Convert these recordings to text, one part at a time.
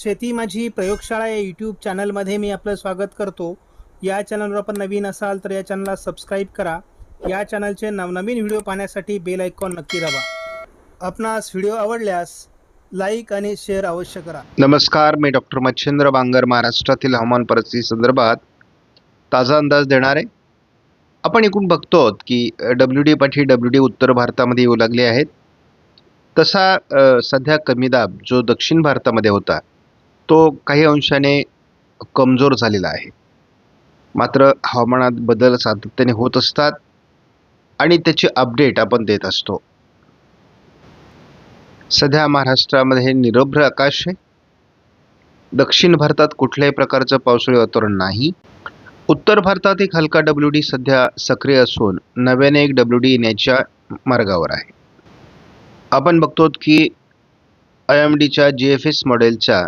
शेती माझी प्रयोगशाळा या यूट्यूब चॅनलमध्ये मी आपलं स्वागत करतो. या चॅनलवर आपण नवीन असाल तर या चॅनलला सबस्क्राईब करा. या चॅनलचे नवनवीन व्हिडिओ पाहण्यासाठी बेल आयकॉन नक्की दाबा. आपणास व्हिडिओ आवडल्यास लाईक आणि शेअर अवश्य करा. नमस्कार मी डॉक्टर मच्छिंद्र बांगर महाराष्ट्रातील हवामान परिस्थिती संदर्भात ताजा अंदाज देणार. आहे आपण एकूण बघतो आहोत की डब्ल्यू डी पाठी डब्ल्यू डी उत्तर भारतामध्ये येऊ लागले आहेत. तसा सध्या कमी दाब जो दक्षिण भारतामध्ये होता. तो काही अंशाने कमजोर झालेला आहे. मात्र हवामानात बदल सातत्याने होत असतात आणि त्याची अपडेट आपण देत असतो. सध्या महाराष्ट्रामध्ये निरभ्र आकाश आहे. दक्षिण भारतात कुठल्याही प्रकारचं पावसाळी वातावरण नाही. उत्तर भारतात एक हलका डब्ल्यू डी सध्या सक्रिय असून नव्याने एक डब्ल्यू डी येण्याच्या मार्गावर आहे. आपण बघतो की आय एम डीच्या जी एफ एस मॉडेलच्या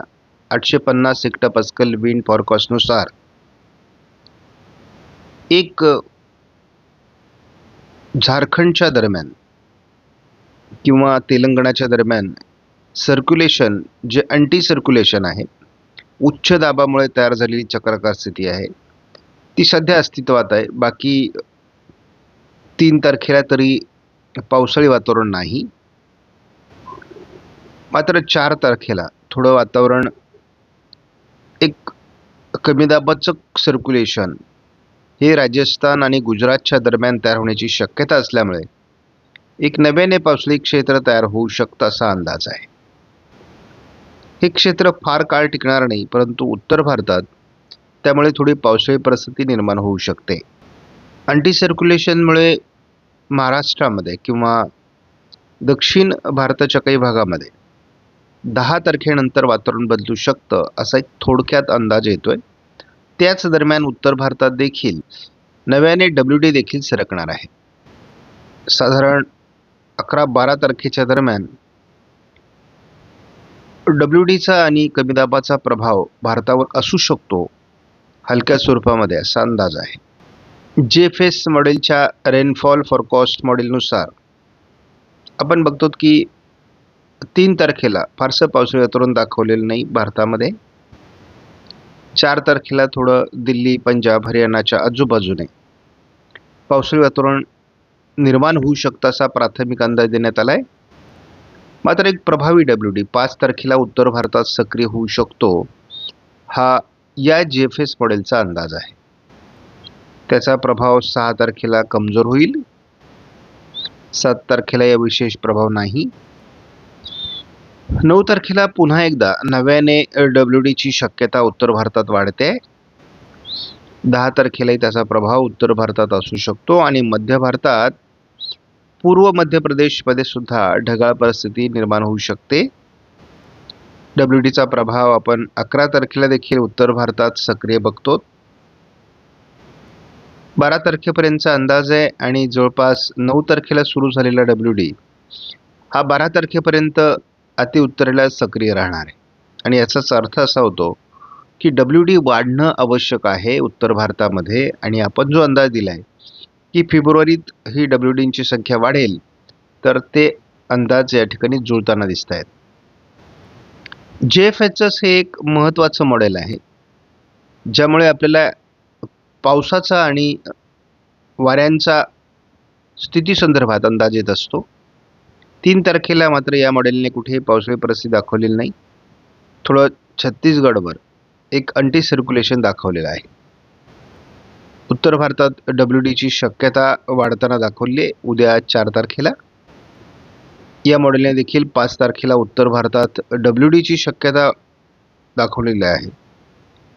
आठशे पन्नास हेक्टर पस्कल विंड फॉरकॉस्टनुसार एक झारखंडच्या दरम्यान किंवा तेलंगणाच्या दरम्यान सर्क्युलेशन जे अँटी सर्क्युलेशन आहे उच्च दाबामुळे तयार झालेली चक्राकार स्थिती आहे. ती सध्या अस्तित्वात आहे. बाकी तीन तारखेला तरी पावसाळी वातावरण नाही. मात्र चार तारखेला थोडं वातावरण कमी दाबाचं सर्क्युलेशन हे राजस्थान आणि गुजरातच्या दरम्यान तयार होण्याची शक्यता असल्यामुळे एक नव्याने पावसाळी क्षेत्र तयार होऊ शकतं असा अंदाज आहे. हे क्षेत्र फार काळ टिकणार नाही परंतु उत्तर भारतात त्यामुळे थोडी पावसाळी परिस्थिती निर्माण होऊ शकते. अँटी सर्क्युलेशनमुळे महाराष्ट्रामध्ये किंवा दक्षिण भारताच्या काही भागामध्ये दहा तारखेनंतर वातावरण बदलू शकतं असा एक थोडक्यात अंदाज येतो आहे त्याच दरम्यान उत्तर भारतात देखील नव्याने डब्ल्यू डी देखील सरकणार आहे. साधारण अकरा बारा तारखेच्या दरम्यान डब्ल्यू डीचा आणि कमी दाबाचा प्रभाव भारतावर असू शकतो हलक्या स्वरूपामध्ये असा अंदाज आहे. जे फेस मॉडेलच्या रेनफॉल फॉरकॉस्ट मॉडेलनुसार आपण बघतो की तीन तारखेला फारसं पावसाळी वातावरण दाखवलेलं नाही भारतामध्ये. चार तारखेला थोडं दिल्ली पंजाब हरियाणाच्या आजूबाजूने. पावसाळी वातावरण निर्माण होऊ शकतं असा प्राथमिक अंदाज देण्यात आला आहे मात्र एक प्रभावी डब्ल्यू डी पाच तारखेला उत्तर भारतात सक्रिय होऊ शकतो हा या जी एफ एस मॉडेलचा अंदाज आहे. त्याचा प्रभाव सहा तारखेला कमजोर होईल सात तारखेला या विशेष प्रभाव नाही. नऊ तारखेला पुन्हा एकदा नव्याने डब्ल्यू डीची शक्यता उत्तर भारतात वाढते. दहा तारखेलाही त्याचा प्रभाव उत्तर भारतात असू शकतो आणि मध्य भारतात पूर्व मध्य प्रदेशमध्ये सुद्धा ढगाळ परिस्थिती निर्माण होऊ शकते. डब्ल्यू डीचा प्रभाव आपण अकरा तारखेला देखील उत्तर भारतात सक्रिय बघतो. बारा तारखेपर्यंतचा अंदाज आहे आणि जवळपास नऊ तारखेला सुरू झालेला डब्ल्यू डी हा बारा तारखेपर्यंत अतिउत्तरेला सक्रिय राहणार आहे. आणि याचाच अर्थ असा होतो की डब्ल्यू डी वाढणं आवश्यक आहे उत्तर भारतामध्ये. आणि आपण जो अंदाज दिला आहे की फेब्रुवारीत ही डब्ल्यू डींची संख्या वाढेल तर ते अंदाज या ठिकाणी जुळताना दिसत आहेत. जे एफ एच एस हे एक महत्त्वाचं मॉडेल आहे ज्यामुळे आपल्याला पावसाचा आणि वाऱ्यांचा स्थितीसंदर्भात अंदाज येत असतो. तीन तारखेला मात्र या मॉडेलने कुठेही पावसाळी परिस्थिती दाखवलेली नाही. थोडं छत्तीसगडवर एक अँटी सर्क्युलेशन दाखवलेलं आहे. उत्तर भारतात डब्ल्यू डीची शक्यता वाढताना दाखवली आहे. उद्या चार तारखेला. या मॉडेलने देखील पाच तारखेला उत्तर भारतात डब्ल्यू डीची शक्यता दाखवलेली आहे.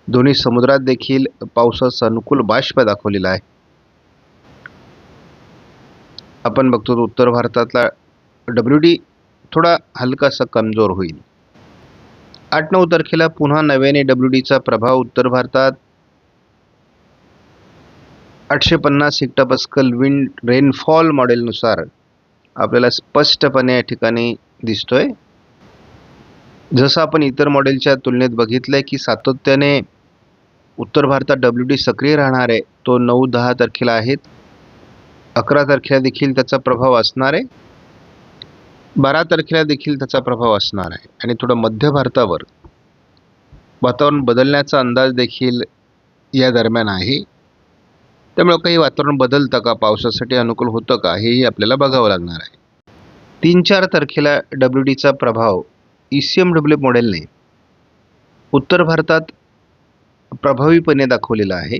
दोन्ही समुद्रात देखील पावसाचं अनुकूल बाष्प दाखवलेला आहे. आपण बघतो उत्तर भारतातला डब्ल्यू डी थोडा हलकासा कमजोर होईल. आठ नऊ तारखेला पुन्हा नव्याने डब्ल्यू डीचा प्रभाव उत्तर भारतात. आठशे पन्नास हेक्टापस्कल विंड रेनफॉल मॉडेलनुसार आपल्याला स्पष्टपणे या ठिकाणी दिसतोय. जसं आपण इतर मॉडेलच्या तुलनेत बघितलं आहे की सातत्याने उत्तर भारतात डब्ल्यू डी सक्रिय राहणार आहे. तो नऊ दहा तारखेला आहेत. अकरा तारखेला देखील त्याचा प्रभाव असणार आहे. बारा तारखेला देखील त्याचा प्रभाव असणार आहे. आणि थोडं मध्य भारतावर वातावरण बदलण्याचा अंदाज देखील या दरम्यान आहे. त्यामुळे काही वातावरण बदलतं का पावसासाठी अनुकूल होतं का हेही आपल्याला बघावं लागणार आहे. तीन चार तारखेला डब्ल्यू डीचा प्रभाव ई सी एम डब्ल्यू मॉडेलने उत्तर भारतात प्रभावीपणे दाखवलेला आहे.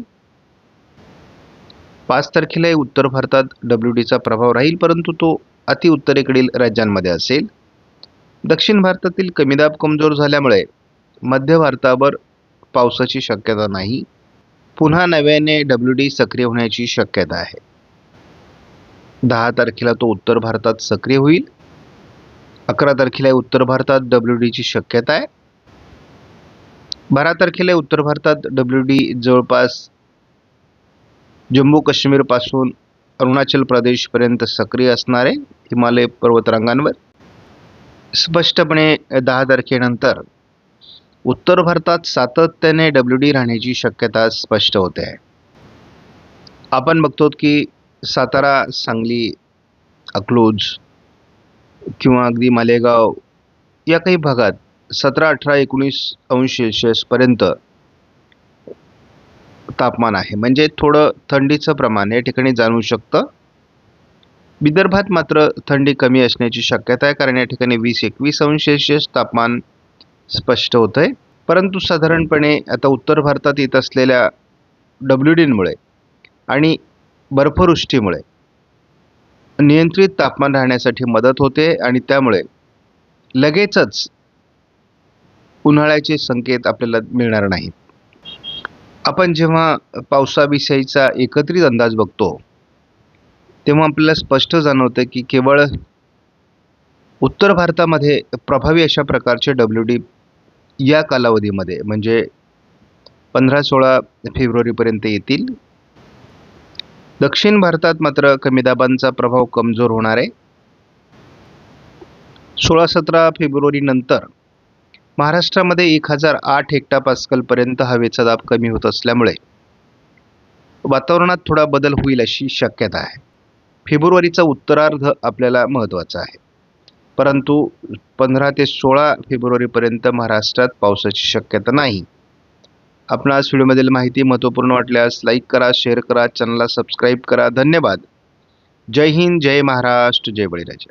पाच तारखेलाही उत्तर भारतात डब्ल्यू डीचा प्रभाव राहील परंतु तो अति उत्तरेकडील राज्यांमध्ये असेल. दक्षिण भारतातील कमी दाब कमजोर झाल्यामुळे मध्य भारतावर पावसाची शक्यता नाही. पुन्हा नव्याने डब्ल्यू डी सक्रिय होण्याची शक्यता आहे. दहा तारखेला तो उत्तर भारतात सक्रिय होईल. अकरा तारखेला उत्तर भारतात डब्ल्यू डीची शक्यता आहे. बारा तारखेला उत्तर भारतात डब्ल्यू डी जवळपास जम्मू काश्मीरपासून अरुणाचल प्रदेशपर्यंत सक्रिय असणार आहे हिमालय पर्वतरांगांवर स्पष्टपणे दहा तारखेनंतर उत्तर भारतात सातत्याने डब्ल्यू डी राहण्याची शक्यता स्पष्ट होते. आहे आपण बघतो की सातारा सांगली अकलूज किंवा अगदी मालेगाव या काही भागात सतरा अठरा एकोणीस अंश सेल्सिअसपर्यंत तापमान आहे. म्हणजे थोडं थंडीचं प्रमाण या ठिकाणी जाणवू शकतं. विदर्भात मात्र थंडी कमी असण्याची शक्यता आहे कारण या ठिकाणी वीस एकवीस अंश सेल्सिअस तापमान स्पष्ट होतं आहे परंतु साधारणपणे आता उत्तर भारतात येत असलेल्या डब्ल्यू डींमुळे आणि बर्फवृष्टीमुळे नियंत्रित तापमान राहण्यासाठी मदत होते आणि त्यामुळे लगेचच उन्हाळ्याचे संकेत आपल्याला मिळणार नाहीत. आपण जेव्हा पावसाविषयीचा एकत्रित अंदाज बघतो तेव्हा आपल्याला स्पष्ट जाणवतं की केवळ उत्तर भारतामध्ये प्रभावी अशा प्रकारचे डब्ल्यू डी या कालावधीमध्ये म्हणजे पंधरा सोळा फेब्रुवारीपर्यंत येतील. दक्षिण भारतात मात्र कमी दाबांचा प्रभाव कमजोर होणार आहे. सोळा सतरा फेब्रुवारीनंतर महाराष्ट्रामध्ये एक हजार आठ हेक्टा पास्कलपर्यंत हवेचा दाब कमी होत असल्यामुळे वातावरणात थोडा बदल होईल अशी शक्यता आहे. फेब्रुवारीचा उत्तरार्ध आपल्याला महत्त्वाचा आहे. परंतु पंधरा ते सोळा फेब्रुवारीपर्यंत महाराष्ट्रात पावसाची शक्यता नाही. आपणास व्हिडिओमधील माहिती महत्त्वपूर्ण वाटल्यास लाईक करा शेअर करा चॅनलला सबस्क्राईब करा. धन्यवाद. जय हिंद जय महाराष्ट्र जय बळीराजा.